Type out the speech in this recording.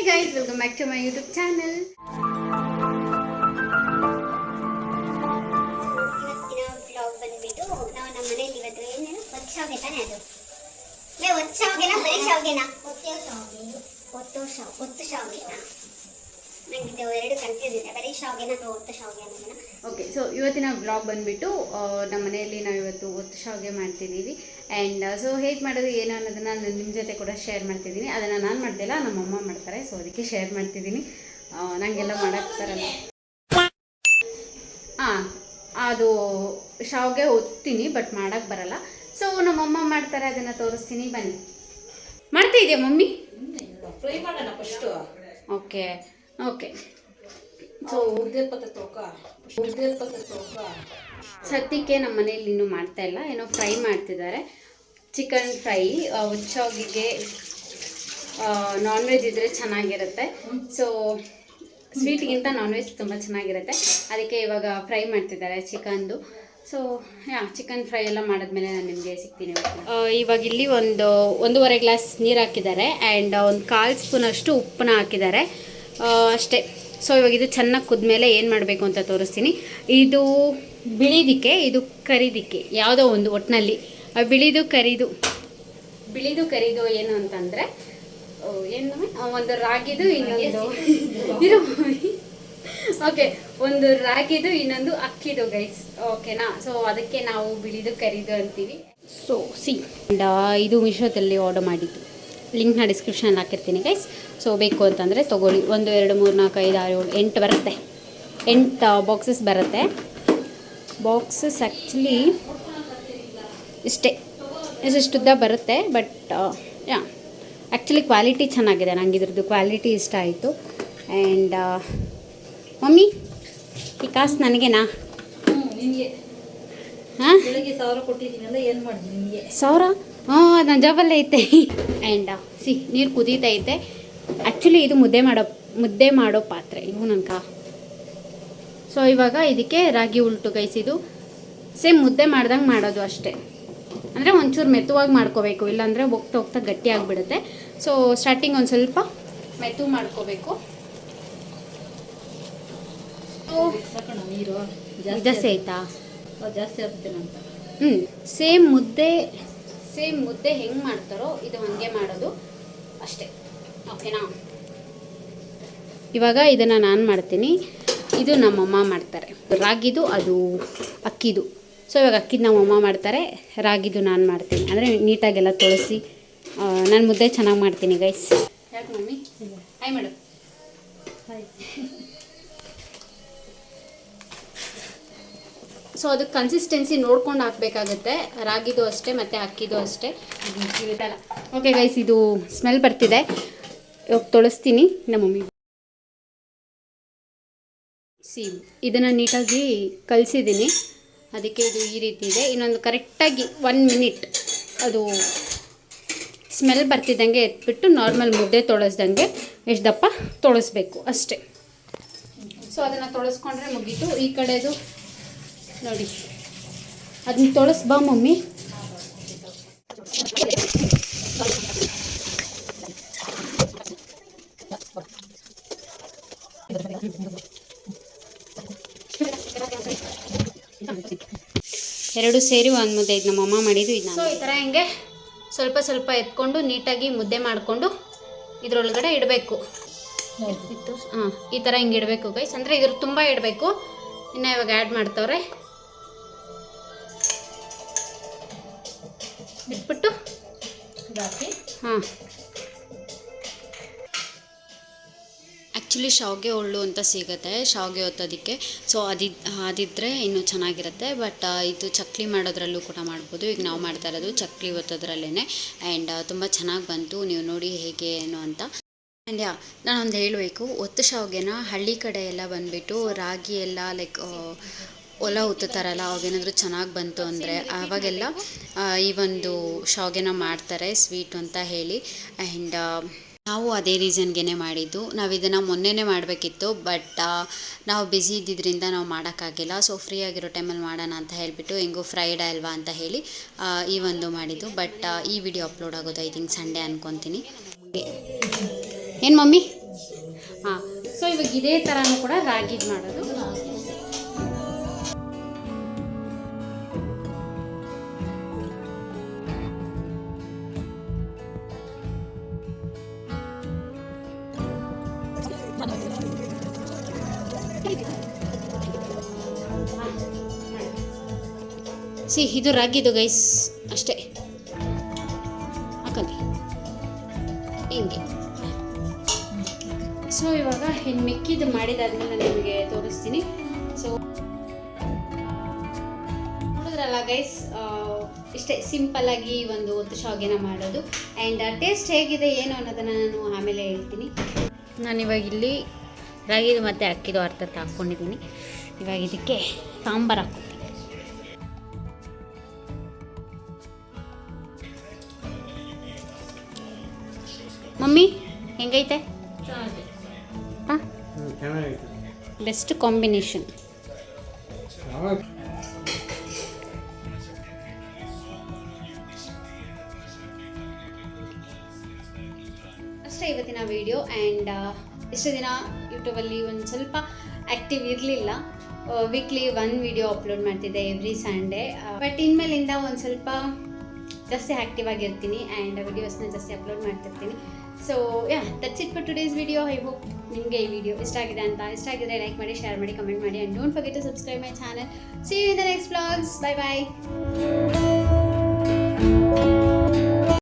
Hey guys welcome back to my YouTube channel ಇವತ್ತಿನ blog ಬಂದ್ಬಿಟ್ಟು ನಾವು ನಮ್ಮ ಮನೇಲಿ ಇವತ್ತು ಏನೇನು ಒತ್ತು ಶಾವಿಗೆ ತಾನೇ ಅದು ಲೇ ಒತ್ತು ಶಾವಿಗೆನಾ ಬರೀ ಎರಡು ಕನ್ಫ್ಯೂಸ್ ಇದೆ. ಬರೀ ಶಾವಿಗೆನ ಅಥವಾ ಒತ್ತು ಶಾವಿಗೆ ಅನ್ನೋದನ್ನ ಓಕೆ ಸೊ ಇವತ್ತಿನ ಬ್ಲಾಗ್ ಬಂದ್ಬಿಟ್ಟು ನಮ್ಮ ಮನೆಯಲ್ಲಿ ನಾವು ಇವತ್ತು ಒತ್ತು ಶಾವಿಗೆ ಮಾಡ್ತಿದ್ದೀವಿ. ಆ್ಯಂಡ್ ಸೊ ಹೇಗೆ ಮಾಡೋದು ಏನು ಅನ್ನೋದನ್ನು ನಾನು ನಿಮ್ಮ ಜೊತೆ ಕೂಡ ಶೇರ್ ಮಾಡ್ತಿದ್ದೀನಿ. ಅದನ್ನು ನಾನು ಮಾಡ್ತಿಲ್ಲ ನಮ್ಮ ಅಮ್ಮ ಮಾಡ್ತಾರೆ. ಸೊ ಅದಕ್ಕೆ ಶೇರ್ ಮಾಡ್ತಿದ್ದೀನಿ. ನನಗೆಲ್ಲ ಮಾಡೋಕ್ಕೆ ಬರಲ್ಲ ಹಾಂ ಅದು ಶಾವಿಗೆ ಒತ್ತೀನಿ ಬಟ್ ಮಾಡೋಕ್ಕೆ ಬರಲ್ಲ. ಸೊ ನಮ್ಮಮ್ಮ ಮಾಡ್ತಾರೆ ಅದನ್ನು ತೋರಿಸ್ತೀನಿ ಬನ್ನಿ. ಮಾಡ್ತಾ ಇದೆಯಾ ಮಮ್ಮಿ? ಫ್ರೈ ಮಾಡೋಣ ಫಸ್ಟು ಓಕೆ ಓಕೆ. ಸೊ ಸದ್ಯಕ್ಕೆ ನಮ್ಮ ಮನೇಲಿ ಇನ್ನೂ ಮಾಡ್ತಾ ಇಲ್ಲ ಏನೋ ಫ್ರೈ ಮಾಡ್ತಿದ್ದಾರೆ. ಚಿಕನ್ ಫ್ರೈ ಹುಚ್ಚಾಗಿಗೆ ನಾನ್ ವೆಜ್ ಇದ್ದರೆ ಚೆನ್ನಾಗಿರುತ್ತೆ. ಸೊ ಸ್ವೀಟ್ಗಿಂತ ನಾನ್ ವೆಜ್ ತುಂಬ ಚೆನ್ನಾಗಿರುತ್ತೆ. ಅದಕ್ಕೆ ಇವಾಗ ಫ್ರೈ ಮಾಡ್ತಿದ್ದಾರೆ ಚಿಕನ್ದು. ಸೊ ಯಾ ಚಿಕನ್ ಫ್ರೈ ಎಲ್ಲ ಮಾಡಿದ್ಮೇಲೆ ನಾನು ನಿಮಗೆ ಸಿಗ್ತೀನಿ ಇವಾಗ ಇಲ್ಲಿ ಒಂದು ಒಂದೂವರೆ ಗ್ಲಾಸ್ ನೀರು ಹಾಕಿದ್ದಾರೆ. ಆ್ಯಂಡ್ ಒಂದು ಕಾಲು ಸ್ಪೂನಷ್ಟು ಉಪ್ಪನ್ನ ಹಾಕಿದ್ದಾರೆ. ಅಷ್ಟೇ. ಸೊ ಇವಾಗ ಇದು ಚೆನ್ನಾಗಿ ಕುದ್ಮೇಲೆ ಏನು ಮಾಡಬೇಕು ಅಂತ ತೋರಿಸ್ತೀನಿ. ಇದು ಬಿಳಿದಿಕ್ಕೆ ಇದು ಕರಿದಿಕ್ಕೆ ಯಾವುದೋ ಒಂದು ಒಟ್ಟಿನಲ್ಲಿ ಬಿಳಿದು ಕರಿದು. ಬಿಳಿದು ಕರಿದು ಏನು ಅಂತಂದರೆ ಏನು ಒಂದು ರಾಗಿದು ಇನ್ನೊಂದು. ಇರು ಓಕೆ ಒಂದು ರಾಗಿದು ಇನ್ನೊಂದು ಅಕ್ಕಿದು ಗೈಸ್ ಓಕೆನಾ ಸೊ ಅದಕ್ಕೆ ನಾವು ಬಿಳಿದು ಕರಿದು ಅಂತೀವಿ. ಸೊ ಸಿ ಇದು ಮೀಶೋದಲ್ಲಿ ಆರ್ಡರ್ ಮಾಡಿದ್ದು. ಲಿಂಕ್ನ ಡಿಸ್ಕ್ರಿಪ್ಷನಲ್ಲಿ ಹಾಕಿರ್ತೀನಿ ಗೈಸ್ ಸೊ ಬೇಕು ಅಂತಂದರೆ ತೊಗೊಳ್ಳಿ. ಒಂದು ಎರಡು ಮೂರು ನಾಲ್ಕು ಐದು ಆರು ಏಳು ಎಂಟು ಬರುತ್ತೆ. ಎಂಟು ಬಾಕ್ಸಸ್ ಬರುತ್ತೆ. ಬಾಕ್ಸಸ್ ಆ್ಯಕ್ಚುಲಿ ಇಷ್ಟೇ. ಇಷ್ಟುದ್ದ ಬರುತ್ತೆ ಬಟ್ ಯಾ ಆ್ಯಕ್ಚುಲಿ ಕ್ವಾಲಿಟಿ ಚೆನ್ನಾಗಿದೆ. ನನಗೆ ಇದ್ರದ್ದು ಕ್ವಾಲಿಟಿ ಇಷ್ಟ ಆಯಿತು. ಆ್ಯಂಡ್ ಮಮ್ಮಿ ಈ ಕಾಸು ನನಗೇನಾ? ಹಾಂ? ನಿಮಗೆ ಸಾವಿರ? ಹಾಂ ನನ್ನ ಜಾಬಲ್ಲೇ ಐತೆ. ಆ್ಯಂಡ್ ಸಿ ನೀರು ಕುದೀತೈತೆ ಆ್ಯಕ್ಚುಲಿ ಇದು ಮುದ್ದೆ ಮಾಡೋ ಮುದ್ದೆ ಮಾಡೋ ಪಾತ್ರೆ. ಇವು ನನ್ಕ ಸೊ ಇವಾಗ ಇದಕ್ಕೆ ರಾಗಿ ಉಲ್ಟು ಗೈಸಿದು ಸೇಮ್ ಮುದ್ದೆ ಮಾಡ್ದಂಗೆ ಮಾಡೋದು ಅಷ್ಟೇ. ಅಂದರೆ ಒಂಚೂರು ಮೆತ್ತವಾಗಿ ಮಾಡ್ಕೋಬೇಕು. ಇಲ್ಲಾಂದರೆ ಹೋಗ್ತಾ ಹೋಗ್ತಾ ಗಟ್ಟಿ ಆಗಿಬಿಡುತ್ತೆ. ಸೊ ಸ್ಟಾರ್ಟಿಂಗ್ ಒಂದು ಸ್ವಲ್ಪ ಮೆತ್ತು ಮಾಡ್ಕೋಬೇಕು. ನೀರು ಜಾಸ್ತಿ ಆಯ್ತಾ? ಜಾಸ್ತಿ ಆಗುತ್ತೆ ಹ್ಞೂ ಸೇಮ್ ಮುದ್ದೆ ಸೇಮ್ ಮುದ್ದೆ ಹೆಂಗೆ ಮಾಡ್ತಾರೋ ಇದು ಹಾಗೆ ಮಾಡೋದು ಅಷ್ಟೇ. ಓಕೆನಾ ಇವಾಗ ಇದನ್ನು ನಾನು ಮಾಡ್ತೀನಿ. ಇದು ನಮ್ಮಮ್ಮ ಮಾಡ್ತಾರೆ. ರಾಗಿದು ಅದು ಅಕ್ಕಿದು. ಸೊ ಇವಾಗ ಅಕ್ಕಿದು ನಮ್ಮಮ್ಮ ಮಾಡ್ತಾರೆ, ರಾಗಿದು ನಾನು ಮಾಡ್ತೀನಿ. ಅಂದರೆ ನೀಟಾಗೆಲ್ಲ ತೊಳಸಿ ನಾನು ಮುದ್ದೆ ಚೆನ್ನಾಗಿ ಮಾಡ್ತೀನಿ ಗೈಸ್ ಸೊ ಅದಕ್ಕೆ ಕನ್ಸಿಸ್ಟೆನ್ಸಿ ನೋಡ್ಕೊಂಡು ಹಾಕಬೇಕಾಗುತ್ತೆ. ರಾಗಿದು ಅಷ್ಟೇ, ಮತ್ತು ಅಕ್ಕಿದು ಅಷ್ಟೇ. ಓಕೆ ಗೈಸ್ ಇದು ಸ್ಮೆಲ್ ಬರ್ತಿದೆ. ಇವಾಗ ತೊಳಸ್ತೀನಿ ನಮ್ಮ ಮಮ್ಮಿ. ಸಿ ಇದನ್ನು ನೀಟಾಗಿ ಕಲಿಸಿದ್ದೀನಿ. ಅದಕ್ಕೆ ಇದು ಈ ರೀತಿ ಇದೆ. ಇನ್ನೊಂದು ಕರೆಕ್ಟಾಗಿ ಒನ್ ಮಿನಿಟ್ ಅದು ಸ್ಮೆಲ್ ಬರ್ತಿದ್ದಂಗೆ ಎತ್ಬಿಟ್ಟು ನಾರ್ಮಲ್ ಮುದ್ದೆ ತೊಳಸ್ದಂಗೆ ಎಷ್ಟು ದಪ್ಪ ತೊಳಸ್ಬೇಕು ಅಷ್ಟೇ. ಸೊ ಅದನ್ನು ತೊಳಸ್ಕೊಂಡ್ರೆ ಮುಗೀತು. ಈ ಕಡೆದು ನೋಡಿ. ಅದನ್ನ ತೊಳಸ್ ಬಾ ಮಮ್ಮಿ. ಎರಡು ಸೇರಿ ಒಂದು ಮುದ್ದೆ ಇದು ನಮ್ಮಮ್ಮ ಮಾಡಿದ್ದು ಇದು ಸೊ ಈ ಥರ ಹಿಂಗೆ? ಸ್ವಲ್ಪ ಸ್ವಲ್ಪ ಎತ್ಕೊಂಡು ನೀಟಾಗಿ ಮುದ್ದೆ ಮಾಡಿಕೊಂಡು ಇದ್ರೊಳಗಡೆ ಇಡಬೇಕು. ಇತ್ತು ಹಾಂ ಈ ಥರ ಹಿಂಗೆ ಇಡಬೇಕು ಗೈಸ್ ಅಂದರೆ ಇದ್ರ ತುಂಬ ಇಡಬೇಕು. ಇನ್ನು ಇವಾಗ ಆ್ಯಡ್ ಮಾಡ್ತವ್ರೆ. ಇಟ್ಬಿಟ್ಟು ಇದಾಕಿ. ಹಾಂ ಆ್ಯಕ್ಚುಲಿ ಶಾವಿಗೆ ಒಳ್ಳು ಅಂತ ಸಿಗುತ್ತೆ ಶಾವಿಗೆ ಒತ್ತೋದಕ್ಕೆ. ಸೊ ಅದಿದ್ ಅದಿದ್ದರೆ ಇನ್ನೂ ಚೆನ್ನಾಗಿರುತ್ತೆ ಬಟ್ ಇದು ಚಕ್ಲಿ ಮಾಡೋದ್ರಲ್ಲೂ ಕೂಡ ಮಾಡ್ಬೋದು. ಈಗ ನಾವು ಮಾಡ್ತಾ ಇರೋದು ಚಕ್ಲಿ ಒತ್ತೋದ್ರಲ್ಲೇ ಆ್ಯಂಡ್ ತುಂಬ ಚೆನ್ನಾಗಿ ಬಂತು. ನೀವು ನೋಡಿ ಹೇಗೆ ಏನು ಅಂತ. ಆ್ಯಂಡ್ ಯಾ ನಾನೊಂದು ಹೇಳಬೇಕು. ಒತ್ತು ಶಾವಿಗೆನ ಹಳ್ಳಿ ಕಡೆ ಎಲ್ಲ ಬಂದುಬಿಟ್ಟು ರಾಗಿ ಎಲ್ಲ ಲೈಕ್ ಹೊಲ ಉತ್ತುತ್ತಾರಲ್ಲ ಅವಾಗೇನಾದರೂ ಚೆನ್ನಾಗಿ ಬಂತು ಅಂದರೆ ಆವಾಗೆಲ್ಲ ಈ ಒಂದು ಶಾವಿಗೆನ ಮಾಡ್ತಾರೆ, ಸ್ವೀಟ್ ಅಂತ ಹೇಳಿ. ಆ್ಯಂಡ್ ನಾವು ಅದೇ ರೀಸನ್ಗೆ ಮಾಡಿದ್ದು. ನಾವು ಇದನ್ನು ಮೊನ್ನೆನೇ ಮಾಡಬೇಕಿತ್ತು, ಬಟ್ ನಾವು ಬ್ಯುಸಿ ಇದ್ದಿದ್ದರಿಂದ ನಾವು ಮಾಡೋಕ್ಕಾಗಿಲ್ಲ. ಸೊ ಫ್ರೀ ಆಗಿರೋ ಟೈಮಲ್ಲಿ ಮಾಡೋಣ ಅಂತ ಹೇಳಿಬಿಟ್ಟು ಹೆಂಗೋ ಫ್ರೈಡೇ ಅಲ್ವಾ ಅಂತ ಹೇಳಿ ಈ ಒಂದು ಮಾಡಿದ್ದು. ಬಟ್ ಈ ವಿಡಿಯೋ ಅಪ್ಲೋಡ್ ಆಗೋದು ಐ ಥಿಂಕ್ ಸಂಡೇ ಅನ್ಕೊತೀನಿ. ಏನು ಮಮ್ಮಿ? ಹಾಂ, ಸೊ ಇವಾಗ ಇದೇ ಥರನೂ ಕೂಡ ರಾಗಿದ್ ಮಾಡೋದು. ಸಿ, ಇದು ರಾಗಿದು ಗೈಸ್ ಅಷ್ಟೇ. ಹಾಕಲಿ ಹಿಂಗೆ. ಸೊ ಇವಾಗ ಇನ್ನು ಮಿಕ್ಕಿದ್ದು ಮಾಡಿದಾದ್ಮೇಲೆ ನಾನು ನಿಮಗೆ ತೋರಿಸ್ತೀನಿ. ಸೊ ನೋಡಿದ್ರಲ್ಲ ಗೈಸ್ ಇಷ್ಟೇ ಸಿಂಪಲ್ಲಾಗಿ ಒಂದು ಒತ್ತು ಶಾವಿಗೆನ ಮಾಡೋದು. ಆ್ಯಂಡ್ ಟೇಸ್ಟ್ ಹೇಗಿದೆ, ಏನು ಅನ್ನೋದನ್ನು ನಾನು ಆಮೇಲೆ ಹೇಳ್ತೀನಿ. ನಾನು ಇವಾಗ ಇಲ್ಲಿ ರಾಗಿದು ಮತ್ತು ಅಕ್ಕಿದು ಅರ್ಥ ಹಾಕ್ಕೊಂಡಿದ್ದೀನಿ ಇವಾಗ ಇದಕ್ಕೆ ಸಾಂಬಾರು ಹಾಕ್ತೀನಿ ಹೆಂಗೈತೆ? Best combination. ಅಷ್ಟೇ ಇವತ್ತಿನ ವಿಡಿಯೋ ಆ್ಯಂಡ್ ಇಷ್ಟು ದಿನ ಯೂಟ್ಯೂಬಲ್ಲಿ ಒಂದು ಸ್ವಲ್ಪ ಆ್ಯಕ್ಟಿವ್ ಇರಲಿಲ್ಲ. ವೀಕ್ಲಿ ಒನ್ ವಿಡಿಯೋ ಅಪ್ಲೋಡ್ ಮಾಡ್ತಿದ್ದೆ ಎವ್ರಿ ಸಂಡೇ ಬಟ್ ಇನ್ಮೇಲಿಂದ ಒಂದು ಸ್ವಲ್ಪ ಜಾಸ್ತಿ ಆ್ಯಕ್ಟಿವ್ ಆಗಿರ್ತೀನಿ ಆ್ಯಂಡ್ ವಿಡಿಯೋಸ್ನ ಜಾಸ್ತಿ ಅಪ್ಲೋಡ್ ಮಾಡ್ತಿರ್ತೀನಿ. So yeah that's it for today's video I hope ನಿಮಗೆ ಈ ವಿಡಿಯೋ ಇಷ್ಟ ಆಗಿದೆ ಅಂತ. ಇಷ್ಟ ಆಗಿದ್ರೆ ಲೈಕ್ ಮಾಡಿ ಶೇರ್ ಮಾಡಿ ಕಮೆಂಟ್ ಮಾಡಿ and don't forget to subscribe my channel see you in the next blogs bye bye